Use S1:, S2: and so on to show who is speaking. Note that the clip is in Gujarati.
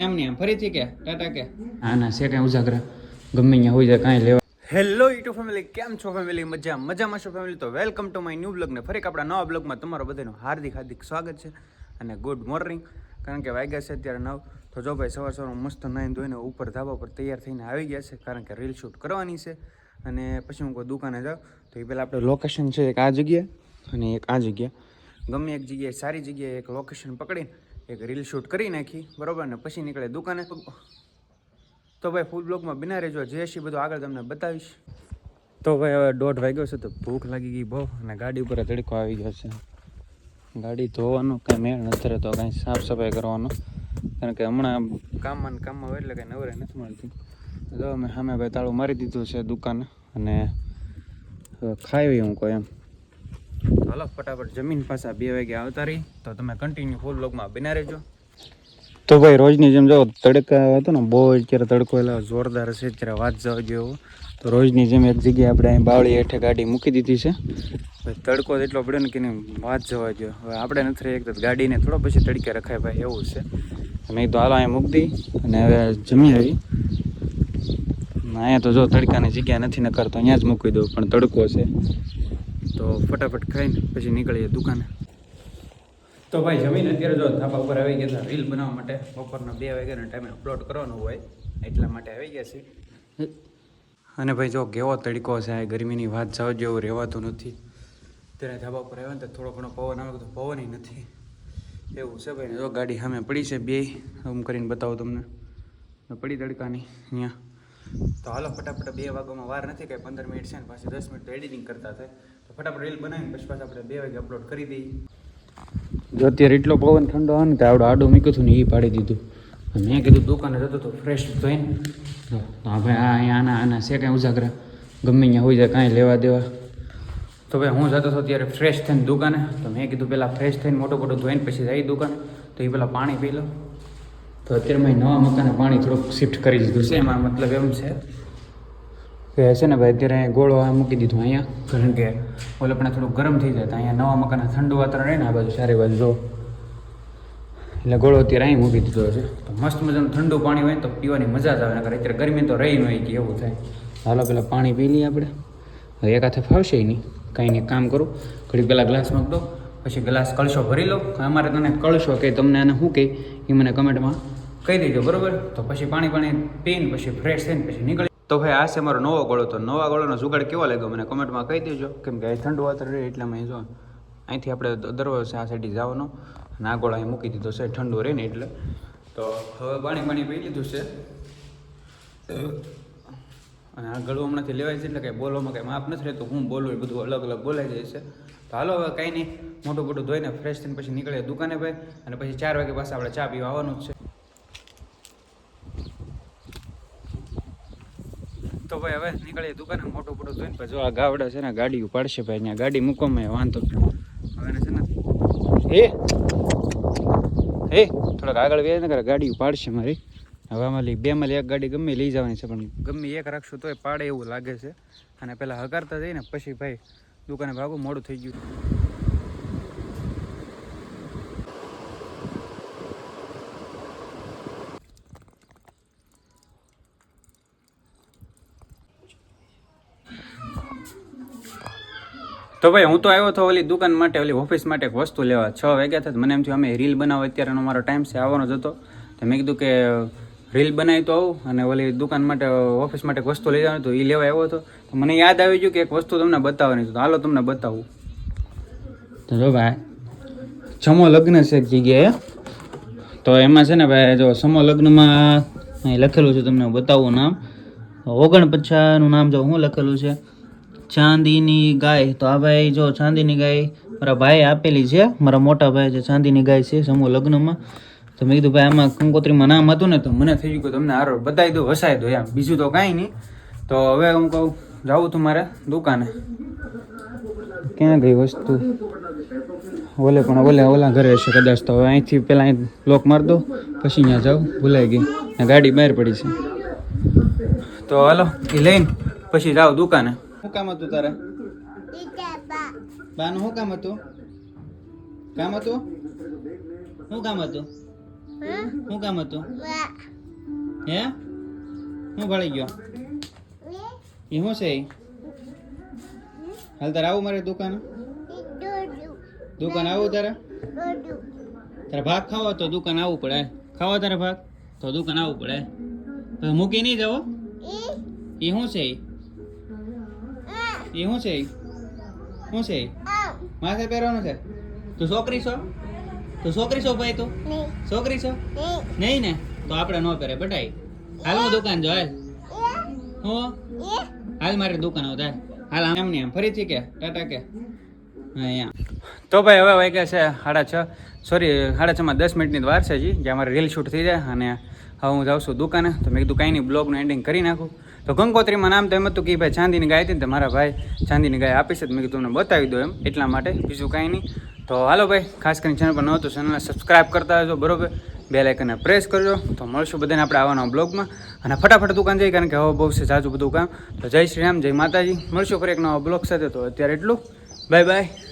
S1: એમ નહીં એમ. ફરીથી કે ટાટા કે.
S2: હા ના છે કાંઈ ઉજાગરા. ગમે ત્યાં હોય જાય કાંઈ લેવા.
S1: હેલો યુટ્યુબ ફેમિલી કેમ છો ફેમિલી મજા મજામાં છો ફેમિલી તો welcome to my new blog ને ફરી આપણા નવા બ્લોગમાં તમારો બધાનું હાર્દિક હાર્દિક સ્વાગત છે અને ગુડ મોર્નિંગ કારણ કે વાગ્યા છે અત્યારે નવ. તો જો ભાઈ સવાર સવારમાં મસ્ત નાઈને ધોઈને ઉપર ધાબા પર તૈયાર થઈને આવી ગયા છે કારણ કે રીલ શૂટ કરવાની છે. અને પછી હું કોઈ દુકાને જાઉં તો એ પહેલાં આપણે લોકેશન છે એક આ જગ્યા અને એક આ જગ્યા ગમે એક જગ્યાએ સારી જગ્યાએ એક લોકેશન પકડીને એક રીલ શૂટ કરી નાખી, બરાબર? ને પછી નીકળે દુકાને. તો ભાઈ ફૂલ બ્લોગમાં બિના રહેજો. જે છે બધું આગળ તમને બતાવીશ. તો ભાઈ, હવે દોઢ વાગ્યો છે તો ભૂખ લાગી ગઈ બહુ, અને ગાડી ઉપર તડકો આવી ગયો છે. ગાડી ધોવાનું કાંઈ મેળ નથી રહેતો, કાંઈ સાફ સફાઈ કરવાનો. કારણ કે હમણાં કામમાં કામમાં હોય એટલે કાંઈ નવરે નથી મળતી. તો અમે સામે ભાઈ તાળું મારી દીધું છે દુકાને, અને ખાઈ હું કોઈ એમ. હાલો, ફટાફટ જમીન પાછા બે વાગે આવતા રહી. તો તમે કન્ટિન્યુ ફૂલ બ્લોગમાં બિના રહેજો. તો ભાઈ, રોજની જેમ જો, તડકા હતો ને, બહુ અત્યારે તડકો એટલે જોરદાર છે અત્યારે વાત જવા જેવો. તો રોજની જેમ એક જગ્યાએ આપણે અહીં બાવળી હેઠે ગાડી મૂકી દીધી છે. તડકો એટલો પડ્યો ને કે વાત જવા જેવો. હવે આપણે નથી એક ગાડીને થોડો પછી તડકે રખાય, ભાઈ, એવું છે. મેં કીધું હાલો, અહીંયા મૂકી અને હવે જમી આવી. અહીંયા તો જો તડકાની જગ્યા નથી ન કરતો અહીંયા જ મૂકી દઉં, પણ તડકો છે. તો ફટાફટ ખાઈને પછી નીકળીએ દુકાને. તો ભાઈ જમીન અત્યારે જો ધાબા ઉપર આવી ગયા હતા રીલ બનાવવા માટે. બપોરના બે વાગ્યાના ટાઈમે અપલોડ કરવાનું હોય એટલા માટે આવી ગયા છે અને ભાઈ જો કેવો તડકો છે આ ગરમીની વાત જાવ જેવું રહેવાતું નથી. ત્યારે ધાબા ઉપર આવ્યા ને તો થોડો ઘણો પવન આવે તો પવન નથી. એવું છે ભાઈ જો ગાડી સામે પડી છે બે આમ કરીને બતાવું તમને. પડી તડકાની અહીંયા. તો હાલો ફટાફટ બે વાગોમાં વાર નથી કાંઈ પંદર મિનિટ છે ને પાછી દસ મિનિટ તો એડિટિંગ કરતા થાય. ફટાફટ રીલ બનાવીને પછી પાછા આપણે બે વાગે અપલોડ કરી દઈએ. જો અત્યારે એટલો પવન ઠંડો હોય ને તો આવડો આડું મૂક્યું હતું ને એ પાડી દીધું. મેં કીધું દુકાને જતો તો ફ્રેશ થઈને તો ભાઈ આ અહીંયા આના આના છે કાંઈ ઉજાગરા. ગમે ત્યાં હોય જાય કાંઈ લેવા દેવા. તો ભાઈ હું જતો હતો ત્યારે ફ્રેશ થઈને દુકાને. તો મેં કીધું પહેલાં ફ્રેશ થઈને મોટો મોટો ધોઈને પછી જઈ દુકાન. તો એ પહેલાં પાણી પી લો. તો અત્યારે મેં નવા મકાને પાણી થોડુંક શિફ્ટ કરી દીધું છે. એમાં મતલબ એમ છે કે છે ને ભાઈ અત્યારે ગોળો આ મૂકી દીધો અહીંયા. કારણ કે ઓલે પણ થોડું ગરમ થઈ જાય અહીંયા નવા મકાન ઠંડુ વાતાવરણ રહે ને આ બાજુ સારી બાજુ જો. એટલે ગોળો અત્યારે અહીં મૂકી દીધો છે. તો મસ્ત મજાનું ઠંડુ પાણી હોય ને તો પીવાની મજા જ આવે ને અત્યારે ગરમી તો રહી ન હોય કે એવું થાય. હાલો પેલા પાણી પી લઈએ આપણે. હવે એક હાથે ફાવશે નહીં. કાંઈ નહીં કામ કરું. ઘડી પહેલાં ગ્લાસ મૂકી દો પછી ગ્લાસ કળશો ભરી લો અમારે તને કળશો કે તમને આને શું કહે એ મને કમેન્ટમાં કહી દેજો બરોબર? તો પછી પાણી પાણી પીને પછી ફ્રેશ થઈને પછી નીકળી તો ભાઈ આ છે મારો નવો ગોળો. તો નવા ગોળોનો જુગાડ કેવો લાગ્યો મને? કોમેન્ટમાં કહી દેજો. કેમ કે અહીં ઠંડુ વાતાવરણ રહે એટલે મેં જો, અહીંથી આપણે દરવાજો આ સાઈડ જવાનો. અને આ ગોળો અહીં મૂકી દીધો છે, ઠંડુ રહે ને એટલે. તો હવે પાણી પાણી પી લીધું છે. અને આ ગળું હમણાંથી લેવાય છે એટલે કંઈ બોલવામાં કંઈ માપ નથી રહેતું. હું બોલું એ બધું અલગ અલગ બોલાઈ જાય છે. તો હાલો હવે કાંઈ નહીં. મોટું મોટું ધોઈને ફ્રેશ થઈને પછી નીકળીએ દુકાને ભાઈ. અને પછી ચાર વાગે પાછા આપણે ચા પીવા આવવાનું જ છે. તો ભાઈ હવે નીકળીએ દુકાને, મોટું મોટું જોઈને. પછી આ ગાવડા છે ને ગાડી ઉપાડશે ભાઈ, અહીંયા ગાડી મૂકવામાં વાંધો હવે છે ને એ એ થોડાક આગળ વ્યાજ ને કરે, ગાડી ઉપાડશે મારી. હવે આમાં બે માં એક ગાડી ગમે લઈ જવાની છે, પણ ગમે એક રાખશું તોય પાડે એવું લાગે છે. અને પહેલાં હકારતા જઈને પછી ભાઈ દુકાને ભાગું, મોડું થઈ ગયું. તો ભાઈ, હું તો આવ્યો હતો ઓલી દુકાન માટે, ઓલી ઓફિસ માટે એક વસ્તુ લેવા છ વાગ્યા થતા મને એમ થયું, અમે રીલ બનાવો. અત્યારેનો મારો ટાઈમ છે, આવવાનો જ હતો. તો મેં કીધું કે, રીલ બનાવી તો આવું. અને ઓલી દુકાન માટે, ઓફિસ માટે એક વસ્તુ લઈ જવાનું તો એ લેવા આવ્યો હતો. તો મને યાદ આવી ગયું કે એક વસ્તુ તમને બતાવવાની તો હાલો તમને બતાવું. તો જો ભાઈ, સમો લગ્ન છે એક જગ્યાએ. તો એમાં છે ને ભાઈ, જો સમો લગ્નમાં લખેલું છે તમને બતાવું નામ. ઓગણપચાસનું નામ જો શું લખેલું છે. ચાંદીની ગાય. તો આ ભાઈ જો ચાંદીની ગાય મારા ભાઈ આપેલી છે. મારા મોટા ભાઈ જે ચાંદીની ગાય છે, સમૂહ લગ્નમાં. તો મેં કીધું, ભાઈ, આમાં કંકોત્રીમાં નામ હતું ને, તો મને થઈ ગયું કે તમને હારો બતાવી દો વસાઈ દો એમ. બીજું તો કાંઈ નહીં. તો હવે હું કહું, જાઉં તું મારે દુકાને. ક્યાં ગઈ વસ્તુ? ઓલે પણ ઓલે ઓલા ઘરે હશે કદાચ તો. હવે અહીંથી પહેલાં અહીં લોક માર દો પછી અહીંયા જાઉં, ભૂલાઈ ગઈ. ગાડી બહાર પડી છે. તો હાલો એ લઈને પછી જાઓ દુકાને. શું કામ હતું તારે? બાનું શું કામ હતું? કામ હતું? શું કામ હતું? શું કામ હતું? હે? હું ભળી ગયો? એ શું છે હાલ તારે આવું મારે દુકાન? દુકાન આવું તારે? તારે ભાગ ખાવો તો દુકાન આવવું પડે. ખાવો તારે ભાગ? તો દુકાન આવવું પડે. મૂકી નહીં જવો? એ શું છે? એ શું છે શું છે? માથે પહેરવાનું છે? તું છોકરી છો? તું છોકરી છો ભાઈ તું? છોકરી છો? નહીં. ને? તો આપણે ન પહેરે બટાઈ. હાલ હું દુકાન જો હાલ. હું? હાલ મારે દુકાન આવું હાલ આમ ને એમ ફરીથી કે ટાટા કે. હા અહીંયા તો ભાઈ હવે વાગ્યા છે સાડા છ. સોરી સાડા છમાં દસ મિનિટની વાર છે જી જે અમારે રીલ શૂટ થઈ જાય અને હવે હું જાઉં છું દુકાને. તો મેં કીધું કાંઈ નહીં, બ્લોગનું એન્ડિંગ કરી નાખું. તો ગંગોત્રીમાં નામ તો એમ હતું કે ભાઈ ચાંદીની ગાય હતી ને તો મારા ભાઈ ચાંદીની ગાય આપી છે તો મેં કીધું તમને બતાવી દો એમ, એટલા માટે બીજું કાંઈ નહીં. તો હાલો ભાઈ, ખાસ કરીને ચેનલ પર ન હતું ચેનલને સબસ્ક્રાઇબ કરતા હજો બરોબર? બે લાઇકને પ્રેસ કરજો. તો મળશું બધાને આપણે આવવાના બ્લોગમાં. અને ફટાફટ દુકાન જઈ કારણ કે હવે બહુ છે જાજુ બધું કામ. તો જય શ્રી રામ, જય માતાજી. મળશું ફરી એક નવા બ્લોગ સાથે. તો અત્યારે એટલું. Bye bye